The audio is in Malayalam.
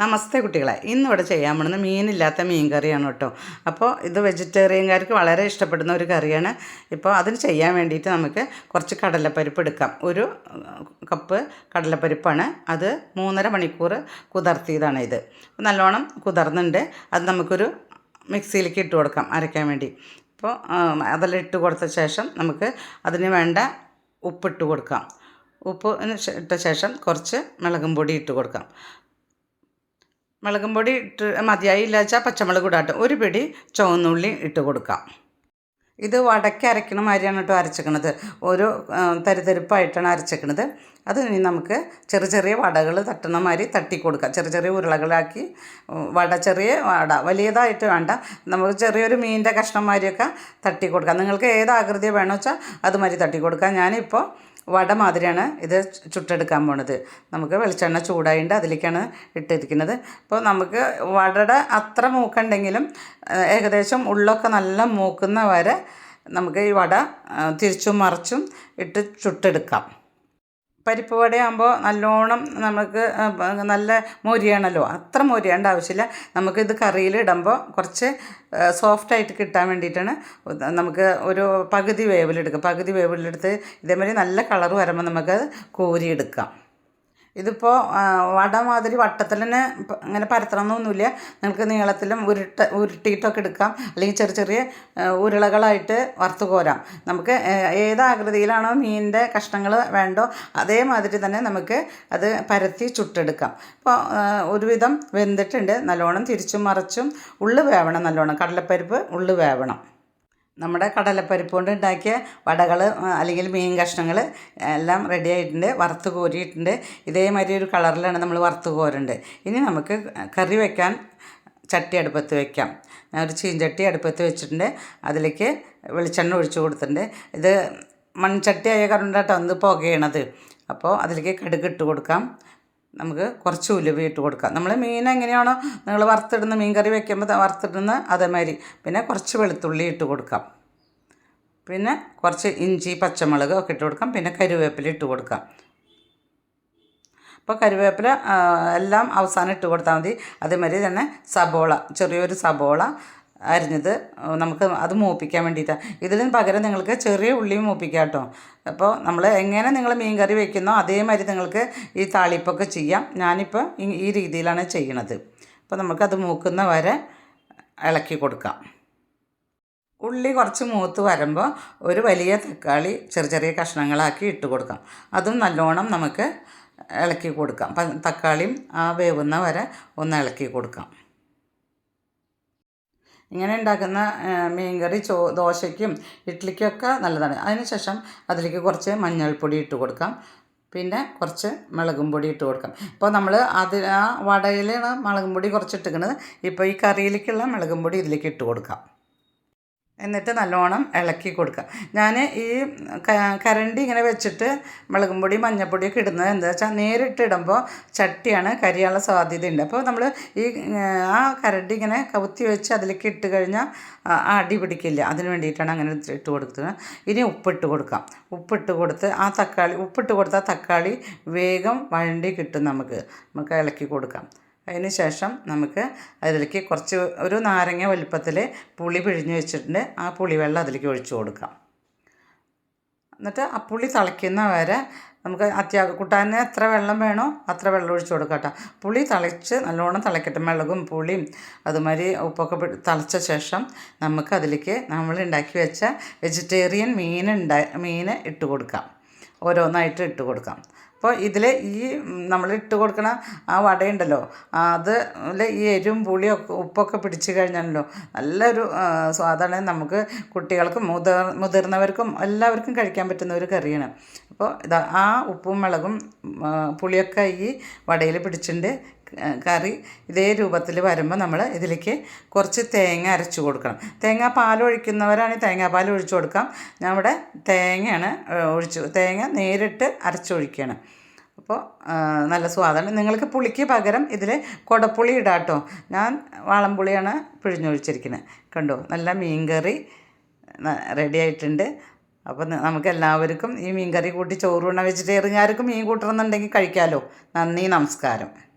നമസ്തേ കുട്ടികളെ. ഇന്നിവിടെ ചെയ്യാൻ പോകുന്നത് മീനില്ലാത്ത മീൻ കറിയാണ് കേട്ടോ. അപ്പോൾ ഇത് വെജിറ്റേറിയൻകാർക്ക് വളരെ ഇഷ്ടപ്പെടുന്ന ഒരു കറിയാണ്. ഇപ്പോൾ അതിന് ചെയ്യാൻ വേണ്ടിയിട്ട് നമുക്ക് കുറച്ച് കടലപ്പരിപ്പ് എടുക്കാം. ഒരു കപ്പ് കടലപ്പരിപ്പാണ്. അത് മൂന്നര മണിക്കൂർ കുതിർത്തിയതാണ് ഇത്. നല്ലോണം കുതിർന്നുണ്ട് അത് നമുക്കൊരു മിക്സിയിലേക്ക് ഇട്ട് കൊടുക്കാം അരയ്ക്കാൻ വേണ്ടി. അപ്പോൾ അതെല്ലാം ഇട്ട് കൊടുത്ത ശേഷം നമുക്ക് അതിന് വേണ്ട ഉപ്പിട്ട് കൊടുക്കാം. ഉപ്പ് ഇട്ട ശേഷം കുറച്ച് മുളകും പൊടി ഇട്ട് കൊടുക്കാം. മുളകും പൊടി ഇട്ട് മതിയായി വെച്ചാൽ പച്ചമുളക് ഇടാട്ടോ ഒരു പിടി ചുവന്നുള്ളി ഇട്ട് കൊടുക്കാം. ഇത് വടക്കി അരയ്ക്കണ മാതിരിയാണ് കേട്ടോ അരച്ചേക്കണത്. ഓരോ തരിതരിപ്പായിട്ടാണ് അരച്ചേക്കണത്. അത് ഇനി നമുക്ക് ചെറിയ ചെറിയ വടകൾ തട്ടുന്ന മാതിരി തട്ടി കൊടുക്കാം ചെറിയ ചെറിയ ഉരുളകളാക്കി വട ചെറിയ വട. വലിയതായിട്ട് വേണ്ട. നമ്മൾ ചെറിയൊരു മീനിന്റെ കഷ്ണം മാതിരിയൊക്കെ തട്ടി കൊടുക്കാം നിങ്ങൾക്ക് ഏത് ആകൃതി വേണമെന്ന് വെച്ചാൽ അതുമാതിരി തട്ടി കൊടുക്കാം ഞാനിപ്പോൾ വട മാതിരിയാണ് ഇത് ചുട്ടെടുക്കാൻ പോണത്. നമുക്ക് വെളിച്ചെണ്ണ ചൂടായിട്ട് അതിലേക്കാണ് ഇട്ടിരിക്കുന്നത്. അപ്പോൾ നമുക്ക് വടയുടെ അത്ര മൂക്കുണ്ടെങ്കിലും ഏകദേശം ഉള്ളൊക്കെ നല്ല മൂക്കുന്ന വരെ നമുക്ക് ഈ വട തിരിച്ചും മറിച്ചും ഇട്ട് ചുട്ടെടുക്കാം. പരിപ്പ് വടയാകുമ്പോൾ നല്ലോണം നമുക്ക് നല്ല മൊരിയണല്ലോ അത്ര മൊരിയേണ്ട ആവശ്യമില്ല. നമുക്കിത് കറിയിൽ ഇടുമ്പോൾ കുറച്ച് സോഫ്റ്റായിട്ട് കിട്ടാൻ വേണ്ടിയിട്ടാണ് നമുക്ക് ഒരു പകുതി വേവിലെടുക്കുക. പകുതി വേവിലെടുത്ത് ഇതേമാതിരി നല്ല കളർ വരുമ്പോൾ നമുക്കത് കോരിയെടുക്കാം. ഇതിപ്പോൾ വട മാതിരി വട്ടത്തിൽ തന്നെ അങ്ങനെ പരത്തണമെന്നൊന്നുമില്ല നിങ്ങൾക്ക് നീളത്തിലും ഉരുട്ട ഉരുട്ടിയിട്ടൊക്കെ എടുക്കാം. അല്ലെങ്കിൽ ചെറിയ ചെറിയ ഉരുളകളായിട്ട് വറുത്ത് കോരാം. നമുക്ക് ഏത് ആകൃതിയിലാണോ മീനിന്റെ കഷ്ണങ്ങൾ വേണ്ടോ അതേമാതിരി തന്നെ നമുക്ക് അത് പരത്തി ചുട്ടെടുക്കാം. ഇപ്പോൾ ഒരുവിധം വെന്തിട്ടുണ്ട്. നല്ലോണം തിരിച്ചും മറിച്ചും ഉള്ളു വേവണം നല്ലോണം. കടലപ്പരിപ്പ് ഉള്ളു വേവണം. നമ്മുടെ കടലപ്പരിപ്പ് കൊണ്ട് ഉണ്ടാക്കിയ വടകൾ അല്ലെങ്കിൽ മീൻ കഷ്ണങ്ങൾ എല്ലാം റെഡി ആയിട്ടുണ്ട് വറുത്ത് കോരിയിട്ടുണ്ട്. ഇതേമാതിരി ഒരു കളറിലാണ് നമ്മൾ വറുത്ത് കോരുന്നത് ഇനി നമുക്ക് കറി വയ്ക്കാൻ ചട്ടി അടുപ്പത്ത് വയ്ക്കാം ഞാൻ ഒരു ചീഞ്ചട്ടി അടുപ്പത്ത് വെച്ചിട്ടുണ്ട്. അതിലേക്ക് വെളിച്ചെണ്ണ ഒഴിച്ചു കൊടുത്തിട്ടുണ്ട്. ഇത് മൺചട്ടി ആയ കറണ്ടാട്ടോ അത് പുകയണത്. അപ്പോൾ അതിലേക്ക് കടുക് ഇട്ട് കൊടുക്കാം. നമുക്ക് കുറച്ച് ഉലുവ ഇട്ട് കൊടുക്കാം. നമ്മൾ മീൻ എങ്ങനെയാണോ നിങ്ങൾ വറുത്തിടുന്ന മീൻ കറി വെക്കുമ്പോൾ വറുത്തിടുന്ന അതേമാതിരി. പിന്നെ കുറച്ച് വെളുത്തുള്ളി ഇട്ട് കൊടുക്കാം. പിന്നെ കുറച്ച് ഇഞ്ചി പച്ചമുളക് ഒക്കെ ഇട്ട് കൊടുക്കാം. പിന്നെ കരുവേപ്പില ഇട്ട് കൊടുക്കാം. അപ്പോൾ കരുവേപ്പില എല്ലാം അവസാനം ഇട്ട് കൊടുത്താൽ മതി. അതേമാതിരി തന്നെ സബോള ചെറിയൊരു സബോള അരിഞ്ഞത് നമുക്ക് അത് മൂപ്പിക്കാൻ വേണ്ടിയിട്ടാണ് ഇതിന് പകരം നിങ്ങൾക്ക് ചെറിയ ഉള്ളിയും മൂപ്പിക്കാം കേട്ടോ. അപ്പോൾ നമ്മൾ എങ്ങനെ നിങ്ങൾ മീൻ കറി വയ്ക്കുന്നോ അതേമാതിരി നിങ്ങൾക്ക് ഈ താളിപ്പൊക്കെ ചെയ്യാം. ഞാനിപ്പോൾ ഈ രീതിയിലാണ് ചെയ്യണത്. അപ്പോൾ നമുക്കത് മൂക്കുന്ന വരെ ഇളക്കി കൊടുക്കാം. ഉള്ളി കുറച്ച് മൂത്ത് വരുമ്പോൾ ഒരു വലിയ തക്കാളി ചെറിയ ചെറിയ കഷ്ണങ്ങളാക്കി ഇട്ട് കൊടുക്കാം. അതും നല്ലോണം നമുക്ക് ഇളക്കി കൊടുക്കാം. തക്കാളിയും ആ വേവുന്ന വരെ ഒന്ന് ഇളക്കി കൊടുക്കാം. ഇങ്ങനെ ഉണ്ടാക്കുന്ന മീൻകറി ചോ ദോശയ്ക്കും ഇഡ്ഡലിക്കൊക്കെ നല്ലതാണ്. അതിനുശേഷം അതിലേക്ക് കുറച്ച് മഞ്ഞൾപ്പൊടി ഇട്ട് കൊടുക്കാം. പിന്നെ കുറച്ച് മുളകും പൊടി ഇട്ട് കൊടുക്കാം. ഇപ്പോൾ നമ്മൾ അത് ആ വടയിലാണ് മുളകും പൊടി കുറച്ച് ഇട്ടിരിക്കുന്നത് ഇപ്പോൾ ഈ കറിയിലേക്കുള്ള മുളകും പൊടി ഇതിലേക്ക് ഇട്ട് കൊടുക്കാം. എന്നിട്ട് നല്ലോണം ഇളക്കി കൊടുക്കുക. ഞാൻ ഈ കരണ്ടി ഇങ്ങനെ വെച്ചിട്ട് മുളകും പൊടി മഞ്ഞൾപ്പൊടിയൊക്കെ ഇടുന്നത് എന്താ വെച്ചാൽ നേരിട്ട് ഇടുമ്പോൾ ചട്ടിയാണ് കരിയാനുള്ള സാധ്യതയുണ്ട് അപ്പോൾ നമ്മൾ ഈ ആ കരണ്ടി ഇങ്ങനെ കവുത്തി വെച്ച് അതിലേക്ക് ഇട്ട് കഴിഞ്ഞാൽ അടി പിടിക്കില്ല. അതിന് വേണ്ടിയിട്ടാണ് അങ്ങനെ ഇട്ട് കൊടുക്കുന്നത്. ഇനി ഉപ്പിട്ട് കൊടുക്കാം. ഉപ്പിട്ട് കൊടുത്ത് ആ തക്കാളി ഉപ്പിട്ട് കൊടുത്താൽ തക്കാളി വേഗം വഴണ്ടി കിട്ടും നമുക്ക്. നമുക്ക് ഇളക്കി കൊടുക്കാം. അതിന് ശേഷം നമുക്ക് അതിലേക്ക് കുറച്ച് ഒരു നാരങ്ങ വലുപ്പത്തിൽ പുളി പിഴിഞ്ഞ് വെച്ചിട്ടുണ്ട്. ആ പുളിവെള്ളം അതിലേക്ക് ഒഴിച്ചു കൊടുക്കാം. എന്നിട്ട് ആ പുളി തിളയ്ക്കുന്ന വരെ നമുക്ക് അത്യാവശ്യം കൂട്ടാൻ എത്ര വെള്ളം വേണോ അത്ര വെള്ളം ഒഴിച്ച് കേട്ടോ. പുളി തിളച്ച് നല്ലോണം തിളക്കട്ടെ. മുളകും പുളിയും അതുമാതിരി ഉപ്പൊക്കെ തിളച്ച ശേഷം നമുക്ക് അതിലേക്ക് നമ്മൾ ഉണ്ടാക്കി വെച്ച വെജിറ്റേറിയൻ മീൻ ഉണ്ടാ മീൻ ഇട്ട് കൊടുക്കാം. ഓരോന്നായിട്ട് ഇട്ട് കൊടുക്കാം. അപ്പോൾ ഇതിൽ ഈ നമ്മൾ ഇട്ട് കൊടുക്കണ ആ വടയുണ്ടല്ലോ അത് ഈ എരിവും പുളിയൊക്കെ ഉപ്പൊക്കെ പിടിച്ചു കഴിഞ്ഞാലല്ലോ നല്ലൊരു സ്വാദാണ് നമുക്ക് കുട്ടികൾക്കും മുതിർ മുതിർന്നവർക്കും എല്ലാവർക്കും കഴിക്കാൻ പറ്റുന്ന ഒരു കറിയാണ്. അപ്പോൾ ഇതാ ആ ഉപ്പും മുളകും പുളിയൊക്കെ ഈ വടയിൽ പിടിച്ചിട്ടുണ്ട് കറി ഇതേ രൂപത്തിൽ വരുമ്പോൾ നമ്മൾ ഇതിലേക്ക് കുറച്ച് തേങ്ങ അരച്ച് കൊടുക്കണം. തേങ്ങ പാൽ ഒഴിക്കുന്നവരാണെങ്കിൽ തേങ്ങാപ്പാൽ ഒഴിച്ചു കൊടുക്കാം. നമ്മുടെ തേങ്ങയാണ് ഒഴിച്ചു തേങ്ങ നേരിട്ട് അരച്ചൊഴിക്കുകയാണ് അപ്പോൾ നല്ല സ്വാദാണ്. നിങ്ങൾക്ക് പുളിക്ക് പകരം ഇതിൽ കുടപ്പുളി ഇടാട്ടോ. ഞാൻ വാളംപുളിയാണ് പിഴിഞ്ഞൊഴിച്ചിരിക്കുന്നത് കണ്ടോ? നല്ല മീൻ കറി റെഡി ആയിട്ടുണ്ട്. അപ്പോൾ നമുക്ക് എല്ലാവർക്കും ഈ മീൻ കറി കൂട്ടി ചോറ് വെജിറ്റേറിയൻകാർക്കും മീൻ കൂട്ടണമെന്നുണ്ടെങ്കിൽ കഴിക്കാമല്ലോ നന്ദി നമസ്കാരം.